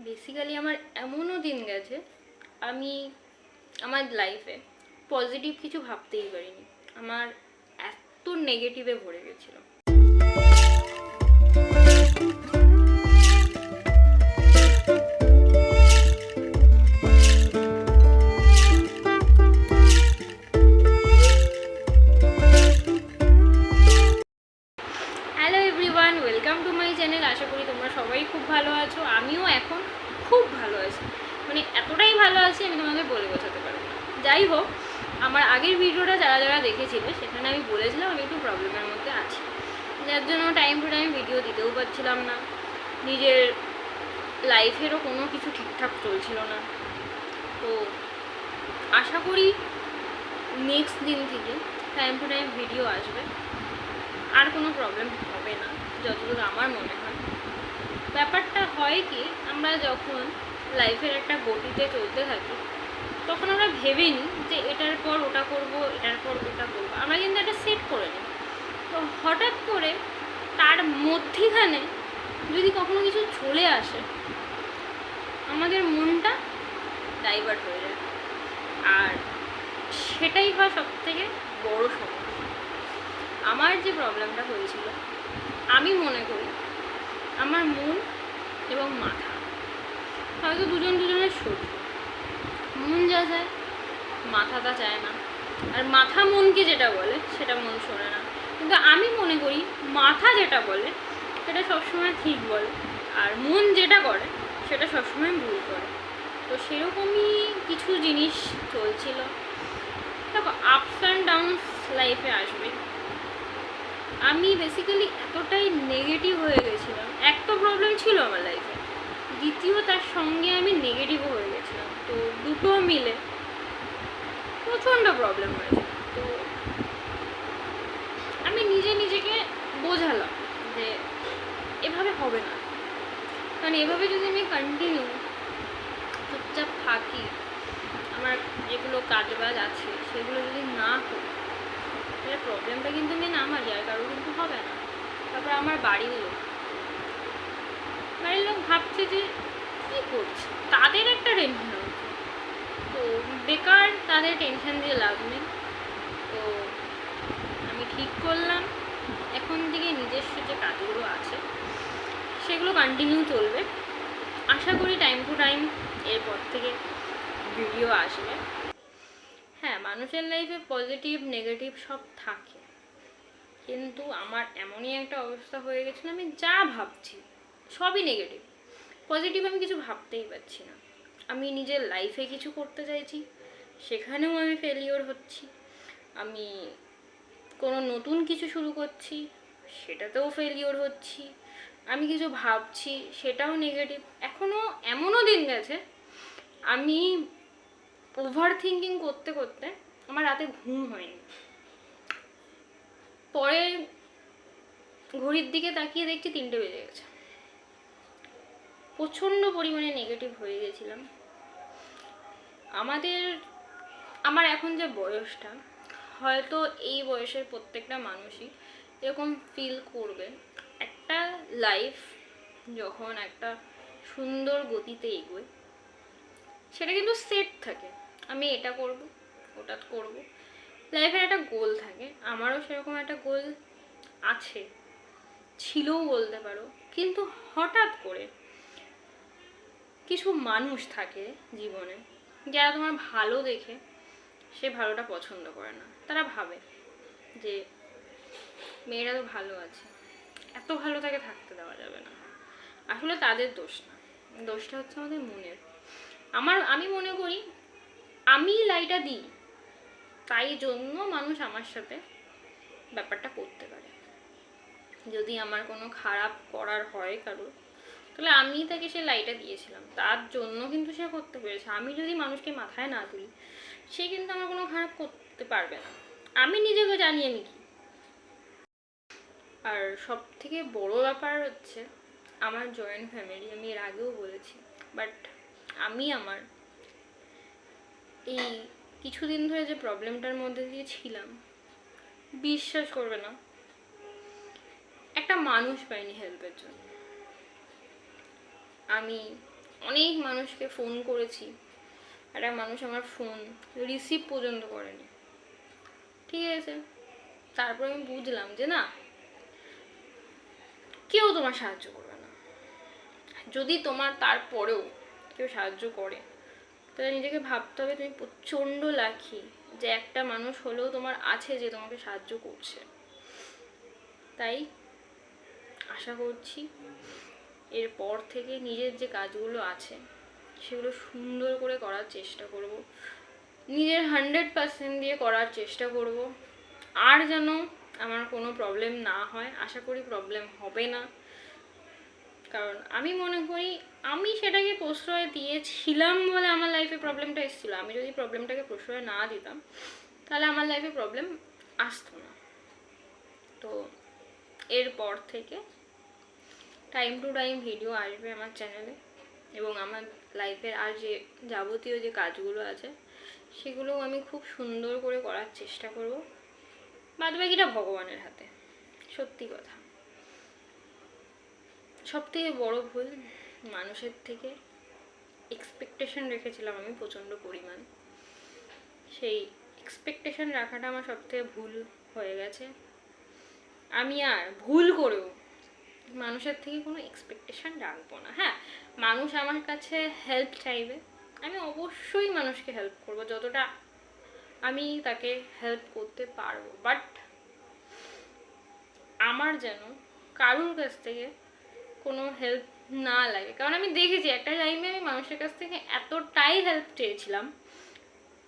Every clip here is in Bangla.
বেসিক্যালি আমার এমনও দিন গেছে, আমি আমার লাইফে পজিটিভ কিছু ভাবতেই পারিনি। আমার এত নেগেটিভে ভরে গেছিল। Hello everyone welcome to my channel আশা করি তোমরা সবাই খুব ভালো আছো। আমিও এখন খুব ভালো আছি। মানে এতটাই ভালো আছি আমি তোমাদের বলে বোঝাতে পারব না। যাই হোক, আমার আগের ভিডিওটা যারা যারা দেখেছিলে, সেখানে আমি বলেছিলাম আমি একটু প্রবলেমের মধ্যে আছি। যার জন্য টাইম টু টাইম ভিডিও দিতেও পারছিলাম না। নিজের লাইফেরও কোনো কিছু ঠিকঠাক চলছিল না। তো আশা করি নেক্সট দিন থেকে টাইম টু টাইম ভিডিও আসবে। আর কোনো প্রবলেম হবে না, যতদূর আমার মনে হয়। ব্যাপারটা হয় কি, আমরা যখন লাইফের একটা গতিতে চলতে থাকি, তখন আমরা ভেবে নিই যে এটার পর ওটা করব, এটার পর ওটা করব। আমরা কিন্তু একটা সেট করে নিই। তো হঠাৎ করে তার মধ্যিখানে যদি কখনো কিছু চলে আসে, আমাদের মনটা ডাইভার্ট হয়ে যায়। আর সেটাই হয় সব থেকে বড় সমস্যা। আমার যে প্রবলেমটা হয়েছিল, আমি মনে করি আমার মন এবং মাথা, হয়তো দুজন দুজনের শরীর, মন যা চায়, মাথা তা চায় না। আর মাথা মনকে যেটা বলে, সেটা মন শোনে না। কিন্তু আমি মনে করি মাথা যেটা বলে, সেটা সবসময় ঠিক বলে। আর মন যেটা করে, সেটা সবসময় ভুল করে। তো সেরকমই কিছু জিনিস চলছিল। দেখো আপস অ্যান্ড ডাউনস লাইফে আসবে। আমি বেসিক্যালি এতটাই নেগেটিভ হয়ে গেছিলাম। এক তো প্রবলেম ছিল আমার লাইফে দ্বিতীয়, তার সঙ্গে আমি নেগেটিভও হয়ে গেছিলাম। তো দুটো মিলে প্রচণ্ড প্রবলেম হয়েছে। তো আমি নিজে নিজেকে বোঝালাম যে এভাবে হবে না। কারণ এভাবে যদি আমি কন্টিনিউ চুপচাপ থাকি, আমার যেগুলো কাজবাজ আছে, সেগুলো যদি না করি তাহলে প্রবলেমটা কিন্তু মেন আমারই আর কারও কিন্তু হবে না। তারপর আমার বাড়ির লোক। বাড়ির লোক ভাবছে যে, কী করছে? তাদের একটা টেনশন তো বেকার, তাদের টেনশন দিয়ে লাভ নেই। তো আমি ঠিক করলাম। এখন থেকে নিজস্ব যে কাজগুলো আছে, সেগুলো কন্টিনিউ চলবে। আশা করি টাইম টু টাইম এরপর থেকে ভিডিও আসবে। মানুষের লাইফে পজিটিভ নেগেটিভ সব থাকে। কিন্তু আমার এমনই একটা অবস্থা হয়ে গেছিল, আমি যা ভাবছি সবই নেগেটিভ পজিটিভ আমি কিছু ভাবতেই পারছি না। আমি নিজের লাইফে কিছু করতে চাইছি, সেখানেও আমি ফেলিওর হচ্ছি। আমি কোনো নতুন কিছু শুরু করছি, সেটাতেও ফেলিওর হচ্ছি। আমি কিছু ভাবছি, সেটাও নেগেটিভ এখনও এমনও দিন গেছে, আমি ওভার থিঙ্কিং করতে করতে আমার রাতে ঘুম হয়নি। পরে ঘড়ির দিকে তাকিয়ে দেখছি তিনটে বেজে গেছে। প্রচণ্ড পরিমাণে নেগেটিভ হয়ে গেছিলাম। আমাদের, আমার এখন যে বয়সটা, হয়তো এই বয়সের প্রত্যেকটা মানুষই এরকম ফিল করবে। একটা লাইফ যখন একটা সুন্দর গতিতে এগোয় সেটা কিন্তু সেট থাকে। আমি এটা করব, ওটা করব। লাইফের একটা গোল থাকে। আমারও সেরকম একটা গোল আছে। ছিলও বলতে পারো। কিন্তু হঠাৎ করে কিছু মানুষ থাকে জীবনে, যারা তোমার ভালো দেখে সে ভালোটা পছন্দ করে না। তারা ভাবে যে মেয়েরা তো ভালো আছে। এত ভালো তাকে থাকতে দেওয়া যাবে না। আসলে তাদের দোষ না। দোষটা হচ্ছে আমাদের মনের। আমার, আমি মনে করি আমি লাইটা দিই, তাই জন্য মানুষ আমার সাথে ব্যাপারটা করতে পারে। যদি আমার কোনো খারাপ করার হয় কারোর, তাহলে আমি তাকে সে লাইটা দিয়েছিলাম। তার জন্য কিন্তু সে করতে পেরেছে। আমি যদি মানুষকে মাথায় না তুলি, সে কিন্তু আমার কোনো খারাপ করতে পারবে না। আমি নিজেকে জানি আমি কি। আর সব থেকে বড় ব্যাপার হচ্ছে, আমার জয়েন্ট ফ্যামিলি আমি এর আগেও বলেছি বাট আমি আমার, এই কিছুদিন ধরে যে প্রবলেমটার মধ্যে দিয়ে ছিলাম, বিশ্বাস করবে না। একটা মানুষ পাইনি হেল্পের জন্য। আমি অনেক মানুষকে ফোন করেছি একটা মানুষ আমার ফোন রিসিভ পর্যন্ত করেনি। ঠিক আছে, তারপর আমি বুঝলাম যে না, কেউ তোমার সাহায্য করবে না। যদি তোমার তারপরেও কেউ সাহায্য করে। তাহলে নিজেকে ভাবতে হবে তুমি প্রচণ্ড লাখি যে একটা মানুষ হলেও তোমার আছে যে তোমাকে সাহায্য করছে। তাই আশা করছি এরপর থেকে নিজের যে কাজগুলো আছে, সেগুলো সুন্দর করে করার চেষ্টা করব। নিজের হান্ড্রেড পার্সেন্ট দিয়ে করার চেষ্টা করব। আর যেন আমার কোনো প্রবলেম না হয়, আশা করি প্রবলেম হবে না। কারণ আমি মনে করি আমি সেটাকে প্রশ্রয় দিয়েছিলাম বলে আমার লাইফে প্রবলেমটা এসেছিল। আমি যদি প্রবলেমটাকে প্রশ্রয় না দিতাম, তাহলে আমার লাইফে প্রবলেম আসতো না। তো এরপর থেকে টাইম টু টাইম ভিডিও আসবে আমার চ্যানেলে এবং আমার লাইফের আর যে যাবতীয় যে কাজগুলো আছে, সেগুলোও আমি খুব সুন্দর করে করার চেষ্টা করব। বাদ বাকিটা ভগবানের হাতে, সত্যি কথা। সব থেকে বড় ভুল মানুষের থেকে এক্সপেকটেশন রেখেছিলাম আমি প্রচণ্ড পরিমাণ। সেই এক্সপেকটেশন রাখাটা আমার সব থেকে ভুল হয়ে গেছে। আমি আর ভুল করেও মানুষের থেকে কোনো এক্সপেকটেশন রাখব না। হ্যাঁ মানুষ আমার কাছে হেল্প চাইবে। আমি অবশ্যই মানুষকে হেল্প করব, যতটা আমি তাকে হেল্প করতে পারব। বাট আমার যেন কারুর কাছ থেকে কোনো হেল্প না লাগে। কারণ আমি দেখেছি একটা টাইমে আমি মানুষের কাছ থেকে এতটাই হেল্প চেয়েছিলাম।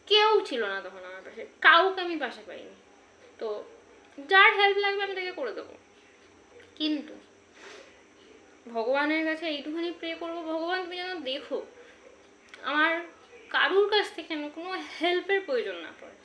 কেউ ছিল না তখন আমার পাশে। কাউকে আমি পাশে পাইনি। তো যার হেল্প লাগবে আমি তাকে করে দেবো। কিন্তু ভগবানের কাছে এইটুখানি প্রে করব, ভগবান তুমি যেন দেখো, আমার কারুর কাছ থেকে যেন কোনো হেল্পের প্রয়োজন না পড়ে।